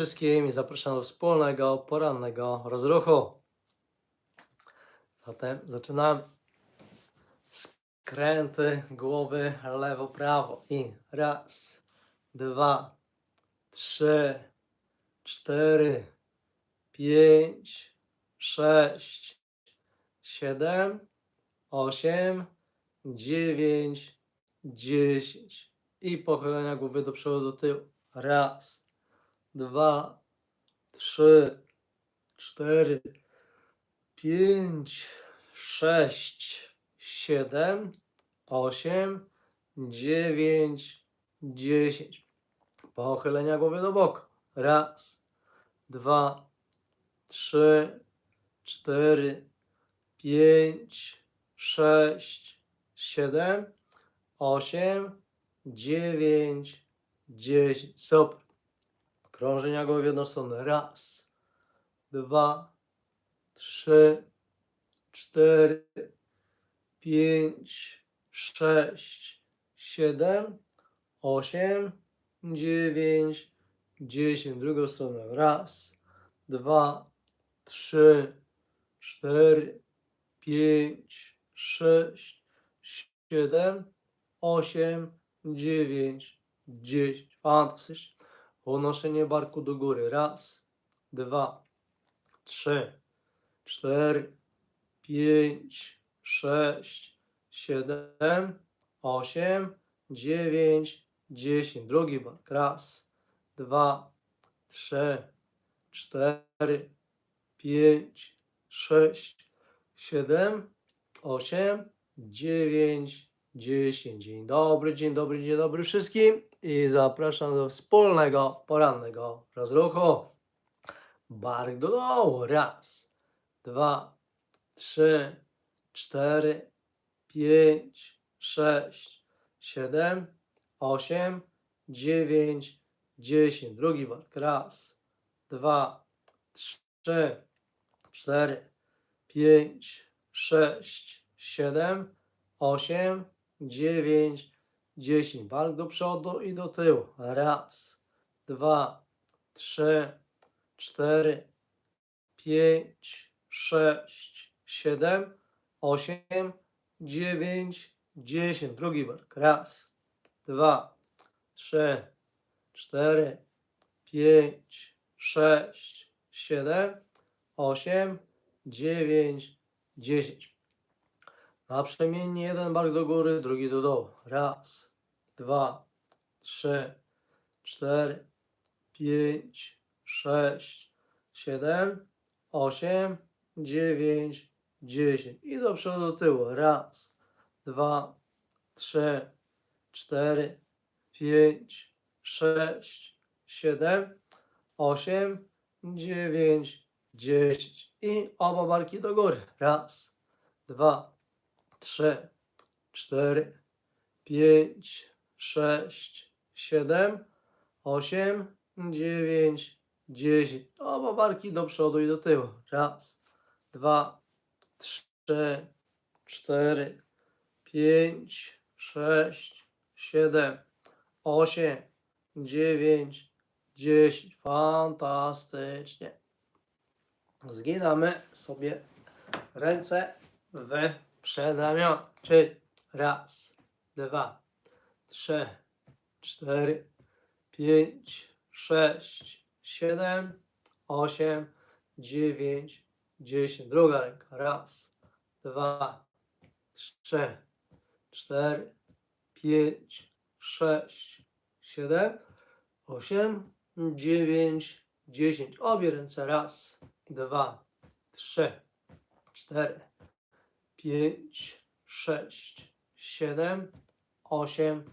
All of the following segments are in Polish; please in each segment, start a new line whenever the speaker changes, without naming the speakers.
wszystkim i zapraszam do wspólnego porannego rozruchu. Zatem zaczynamy. Skręty głowy lewo-prawo i raz, dwa, trzy, cztery, pięć, sześć, siedem, osiem, dziewięć, dziesięć i pochylenia głowy do przodu, do tyłu. Raz, dwa, trzy, cztery, pięć, sześć, siedem, osiem, dziewięć, dziesięć. Pochylenia głowy do boku. Raz, dwa, trzy, cztery, pięć, sześć, siedem, osiem, dziewięć, dziesięć. Super. Krążenia głowy stronę. Raz, dwa, trzy, cztery, pięć, sześć, siedem, osiem, dziewięć, dziesięć. Drugą stronę. Raz, dwa, trzy, cztery, pięć, sześć, siedem, osiem, dziewięć, dziesięć. Fantastycznie. Unoszenie barku do góry. Raz, dwa, trzy, cztery, pięć, sześć, siedem, osiem, dziewięć, dziesięć. Drugi bark. Raz, dwa, trzy, cztery, pięć, sześć, siedem, osiem, dziewięć, dziesięć. Dzień dobry, dzień dobry, dzień dobry wszystkim i zapraszam do wspólnego porannego rozruchu. Bark do dołu. Raz, dwa, trzy, cztery, pięć, sześć, siedem, osiem, dziewięć, dziesięć. Drugi bark. Raz, dwa, trzy, cztery, pięć, sześć, siedem, osiem, dziewięć, dziesięć. Bark do przodu i do tyłu. Raz, dwa, trzy, cztery, pięć, sześć, siedem, osiem, dziewięć, dziesięć. Drugi bark. Raz, dwa, trzy, cztery, pięć, sześć, siedem, osiem, dziewięć, dziesięć. Naprzemiennie jeden bark do góry, drugi do dołu. Raz, dwa, trzy, cztery, pięć, sześć, siedem, osiem, dziewięć, dziesięć. I do przodu, do tyłu. Raz, dwa, trzy, cztery, pięć, sześć, siedem, osiem, dziewięć, dziesięć. I oba barki do góry. Raz, dwa, trzy, cztery, pięć, sześć, siedem, osiem, dziewięć, dziesięć. Oba barki do przodu i do tyłu. Raz, dwa, trzy, cztery, pięć, sześć, siedem, osiem, dziewięć, dziesięć. Fantastycznie. Zginamy sobie ręce w przedramiona, czyli raz, dwa, trzy, cztery, pięć, sześć, siedem, osiem, dziewięć, dziesięć. Druga ręka. Raz, dwa, trzy, cztery, pięć, sześć, siedem, osiem, dziewięć, dziesięć. Obie ręce. Raz, dwa, trzy, cztery, pięć, sześć, siedem, osiem,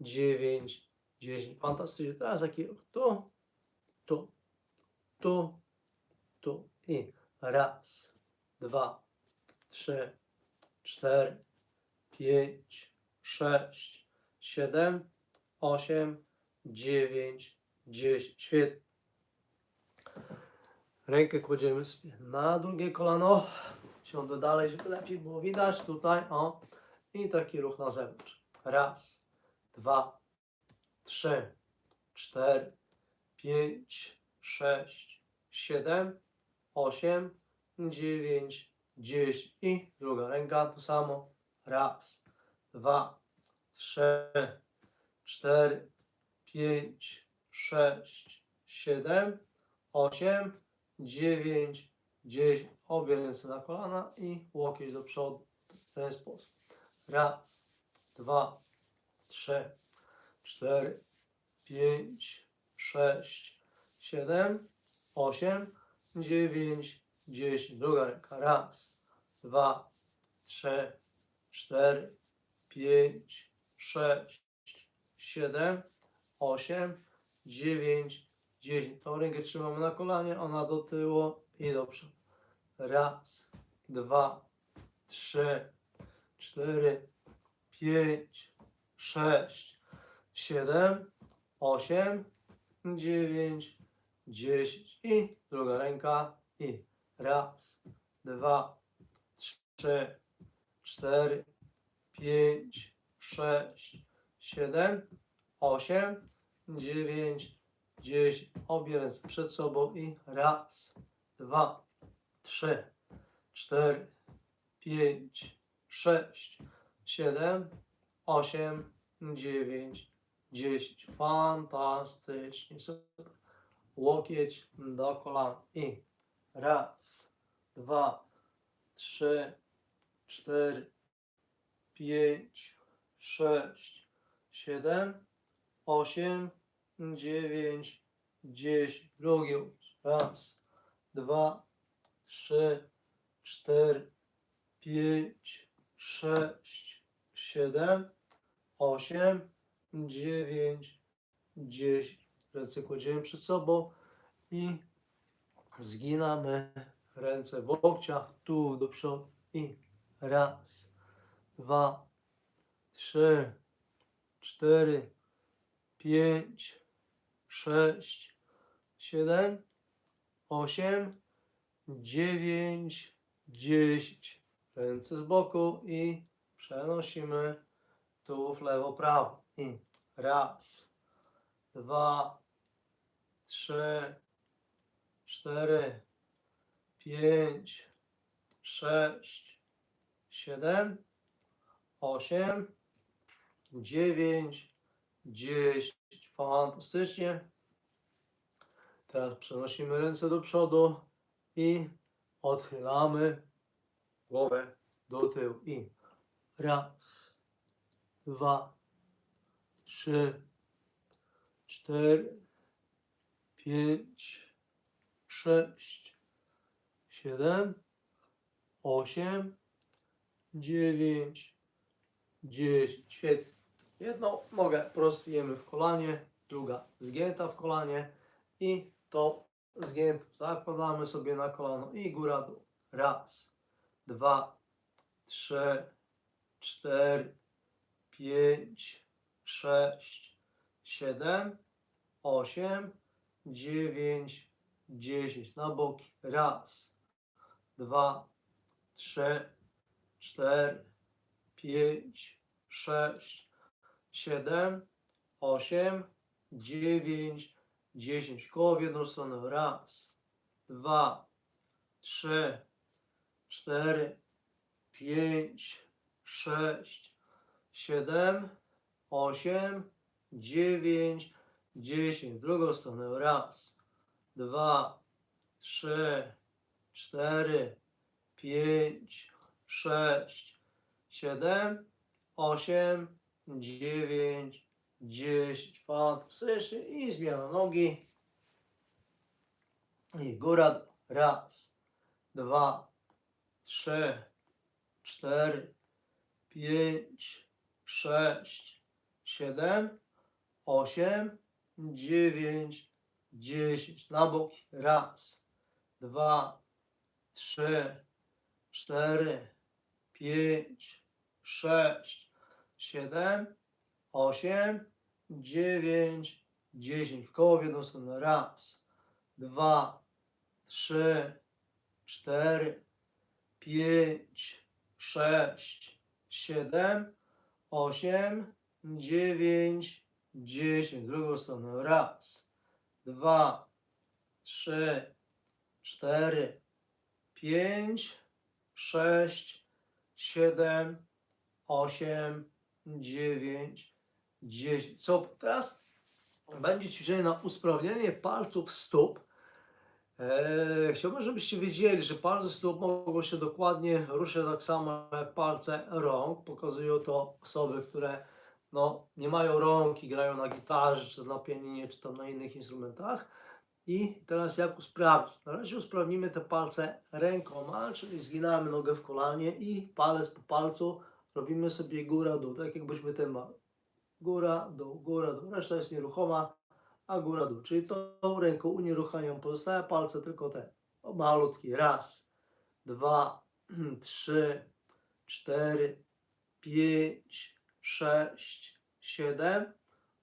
dziewięć, dziesięć. Fantastycznie. Teraz taki. Tu, tu, tu, tu i raz, dwa, trzy, cztery, pięć, sześć, siedem, osiem, dziewięć, dziesięć. Świetnie. Rękę kładziemy na drugie kolano. Siądę dalej, żeby lepiej było widać. Tutaj, o. I taki ruch na zewnątrz. Raz, dwa, trzy, cztery, pięć, sześć, siedem, osiem, dziewięć, dziesięć i druga ręka to samo. Raz, dwa, trzy, cztery, pięć, sześć, siedem, osiem, dziewięć, dziesięć. Obie ręce na kolana i łokieć do przodu. W ten sposób. Raz, dwa, trzy, cztery, pięć, sześć, siedem, osiem, dziewięć, dziesięć. Druga ręka. Raz, dwa, trzy, cztery, pięć, sześć, siedem, osiem, dziewięć, dziesięć. Tą rękę trzymamy na kolanie, ona do tyłu i do przodu. Raz, dwa, trzy, cztery, pięć, sześć, siedem, osiem, dziewięć, dziesięć. I druga ręka. I raz, dwa, trzy, cztery, pięć, sześć, siedem, osiem, dziewięć, dziesięć. Obie ręce przed sobą i raz, dwa, trzy, cztery, pięć, sześć, siedem, osiem, dziewięć, dziesięć. Fantastycznie. Super. Łokieć do kolan i raz, dwa, trzy, cztery, pięć, sześć, siedem, osiem, dziewięć, dziesięć. Drugi łokieć. Raz, dwa, trzy, cztery, pięć, sześć, siedem, osiem, dziewięć, dziesięć. Ręce kładziemy przed sobą i zginamy ręce w łokciach, tu do przodu i raz, dwa, trzy, cztery, pięć, sześć, siedem, osiem, dziewięć, dziesięć. Ręce z boku i przenosimy tu w lewo, prawo. I raz, dwa, trzy, cztery, pięć, sześć, siedem, osiem, dziewięć, dziesięć. Fantastycznie. Teraz przenosimy ręce do przodu i odchylamy głowę do tyłu. I raz, dwa, trzy, cztery, pięć, sześć, siedem, osiem, dziewięć, dziesięć. Świetnie. Jedną nogę prostujemy w kolanie, druga zgięta w kolanie i tą zgiętą zakładamy sobie na kolano i góra dół. Raz, dwa, trzy, cztery, pięć, sześć, siedem, osiem, dziewięć, dziesięć. Na boki. Raz, dwa, trzy, cztery, pięć, sześć, siedem, osiem, dziewięć, dziesięć. Koło w jedną stronę. Raz, dwa, trzy, cztery, pięć, sześć, siedem, osiem, dziewięć, dziesięć. W drugą stronę. Raz, dwa, trzy, cztery, pięć, sześć, siedem, osiem, dziewięć, dziesięć. Fantastycznie. I zmiana nogi. I góra. Raz, dwa, trzy, cztery, pięć, sześć, siedem, osiem, dziewięć, dziesięć. Na boki. Raz, dwa, trzy, cztery, pięć, sześć, siedem, osiem, dziewięć, dziesięć. W koło w jedną stronę. Raz, dwa, trzy, cztery, pięć, sześć, siedem, osiem, dziewięć, dziesięć. Drugą stronę. Raz, dwa, trzy, cztery, pięć, sześć, siedem, osiem, dziewięć, dziesięć. Co teraz? Będzie ćwiczenie na usprawnienie palców stóp. Eee, chciałbym, żebyście wiedzieli, że palce stóp mogą się dokładnie ruszać tak samo jak palce rąk. Pokazują to osoby, które no, nie mają rąk i grają na gitarze, czy na pianinie, czy tam na innych instrumentach. I teraz jak usprawnić? Na razie usprawnimy te palce rękoma, czyli zginamy nogę w kolanie i palec po palcu robimy sobie góra-dół, tak jakbyśmy ten mali. Góra, dół, góra, dół. Reszta jest nieruchoma, a góra, dół. Czyli tą ręką unieruchamiam pozostałe palce, tylko te o, malutki. Raz, dwa, trzy, cztery, pięć, sześć, siedem,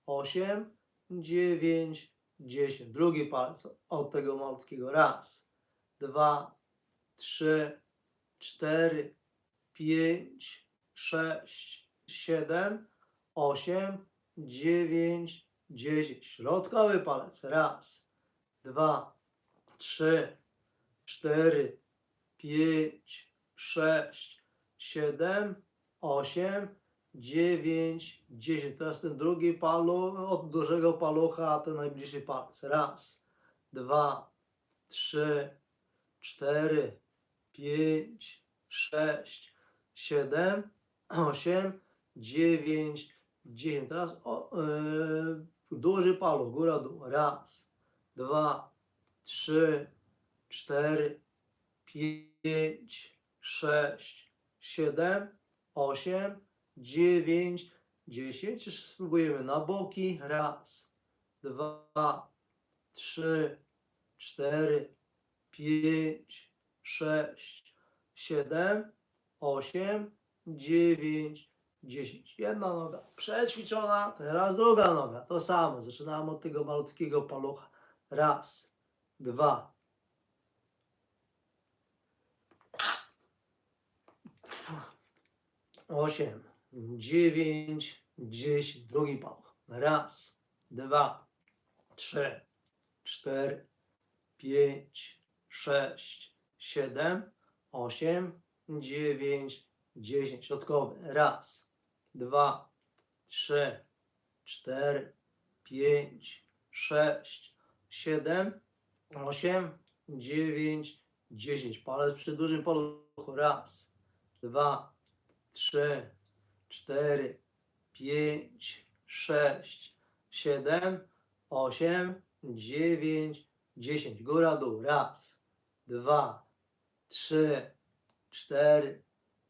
osiem, dziewięć, dziesięć. Drugi palec od tego malutkiego. Raz, dwa, trzy, cztery, pięć, sześć, siedem, osiem, dziewięć, dziesięć. Środkowy palec. Raz, dwa, trzy, cztery, pięć, sześć, siedem, osiem, dziewięć, dziesięć. Teraz ten drugi paluch, od dużego palucha, ten najbliższy palec. Raz, dwa, trzy, cztery, pięć, sześć, siedem, osiem, dziewięć, dziesięć. Teraz o, yy, duży paluch, góra, dół. Raz, dwa, trzy, cztery, pięć, sześć, siedem, osiem, dziewięć, dziesięć. Spróbujemy na boki. Raz, dwa, trzy, cztery, pięć, sześć, siedem, osiem, dziewięć, dziesięć. Jedna noga przećwiczona, teraz druga noga. To samo. Zaczynamy od tego malutkiego palucha. Raz, dwa, osiem, dziewięć, dziesięć. Drugi paluch. Raz, dwa, trzy, cztery, pięć, sześć, siedem, osiem, dziewięć, dziesięć. Środkowy. Raz, dwa, trzy, cztery, pięć, sześć, siedem, osiem, dziewięć, dziesięć. Palec przy dużym paluchu. Raz, dwa, trzy, cztery, pięć, sześć, siedem, osiem, dziewięć, dziesięć. Góra, dół. Raz, dwa, trzy, cztery,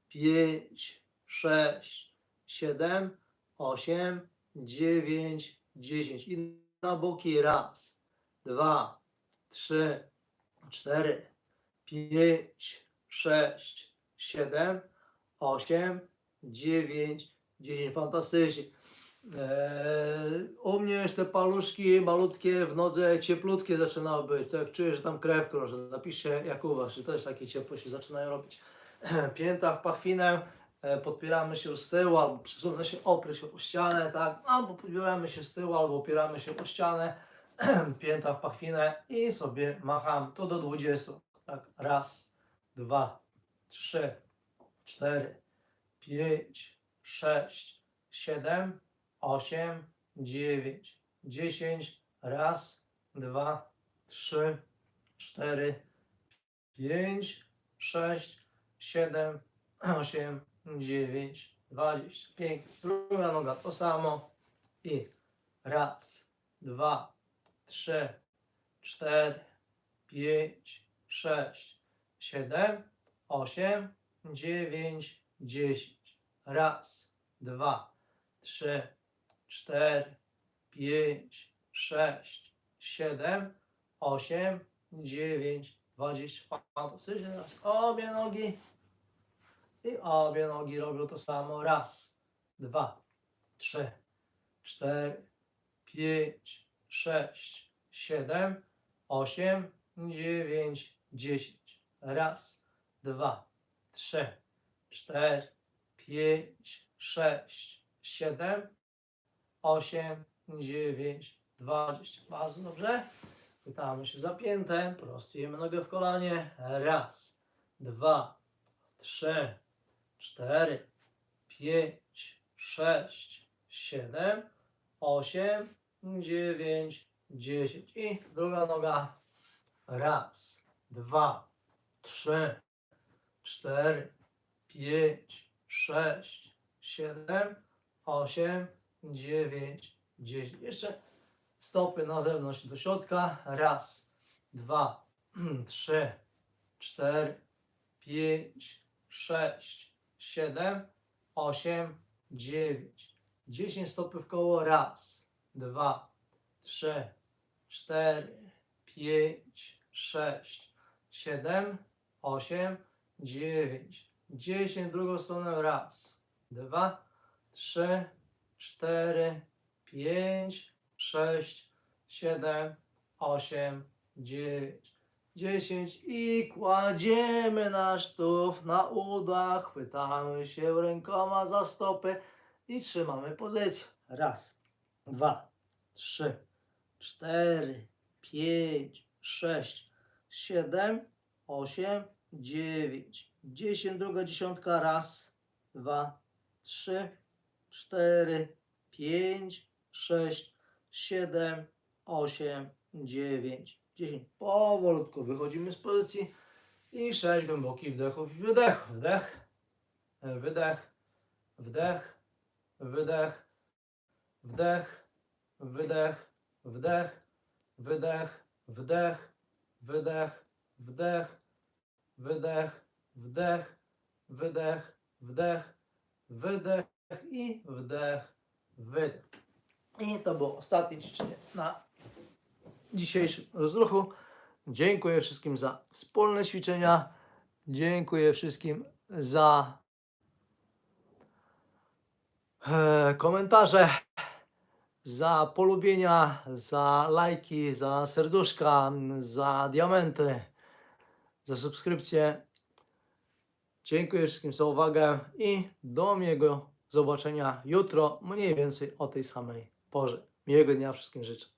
pięć, sześć, siedem, osiem, dziewięć, dziesięć. I na boki. Raz, dwa, trzy, cztery, pięć, sześć, siedem, osiem, dziewięć, dziesięć. Fantastycznie. Eee, u mnie już te paluszki malutkie w nodze cieplutkie zaczynały być. Tak czuję, że tam krew krąży. Napiszcie jak u Was, czy też takie ciepłe się zaczynają robić. Pięta w pachwinę, podpieramy się z tyłu, albo przesunę się, oprę się o ścianę, tak? Albo podpieramy się z tyłu, albo opieramy się o ścianę. Pięta w pachwinę i sobie macham. To do 20. Tak, raz, dwa, trzy, cztery, pięć, sześć, siedem, osiem, dziewięć, dziesięć. Raz, dwa, trzy, cztery, pięć, sześć, siedem, osiem, dziewięć, dwadzieścia. Pięknie. Druga noga to samo. I raz, dwa, trzy, cztery, pięć, sześć, siedem, osiem, dziewięć, dziesięć. Raz, dwa, trzy, cztery, pięć, sześć, siedem, osiem, dziewięć, dwadzieścia. Fantastycznie. Teraz obie nogi. I obie nogi robią to samo. Raz, dwa, trzy, cztery, pięć, sześć, siedem, osiem, dziewięć, dziesięć. Raz, dwa, trzy, cztery, pięć, sześć, siedem, osiem, dziewięć, dwadzieścia. Bardzo dobrze. Chwytamy się za piętę, prostujemy nogę w kolanie. Raz, dwa, trzy, cztery, pięć, sześć, siedem, osiem, dziewięć, dziesięć. I druga noga. Raz, dwa, trzy, cztery, pięć, sześć, siedem, osiem, dziewięć, dziesięć. Jeszcze stopy na zewnątrz do środka. Raz, dwa, trzy, cztery, pięć, sześć, siedem, osiem, dziewięć, dziesięć stopy w koło. Raz, dwa, trzy, cztery, pięć, sześć, siedem, osiem, dziewięć, dziesięć. Drugą stronę. Raz, dwa, trzy, cztery, pięć, sześć, siedem, osiem, dziewięć, dziesięć i kładziemy nasz tułów na udach, chwytamy się rękoma za stopy i trzymamy pozycję. Raz, dwa, trzy, cztery, pięć, sześć, siedem, osiem, dziewięć, dziesięć, druga dziesiątka, raz, dwa, trzy, cztery, pięć, sześć, siedem, osiem, dziewięć, dziesięć. Powolutku wychodzimy z pozycji i sześć głębokich wdechów i wydech. Wdech, wydech, wdech, wydech, wdech, wydech, wdech, wydech, wdech, wydech, wdech, wydech, wdech, wydech, wdech, wydech i wdech, wydech. I to było ostatnie ćwiczenie na dzisiejszym rozruchu. Dziękuję wszystkim za wspólne ćwiczenia. Dziękuję wszystkim za e, komentarze, za polubienia, za lajki, za serduszka, za diamenty, za subskrypcję. Dziękuję wszystkim za uwagę i do miłego zobaczenia jutro, mniej więcej o tej samej porze. Miłego dnia wszystkim życzę.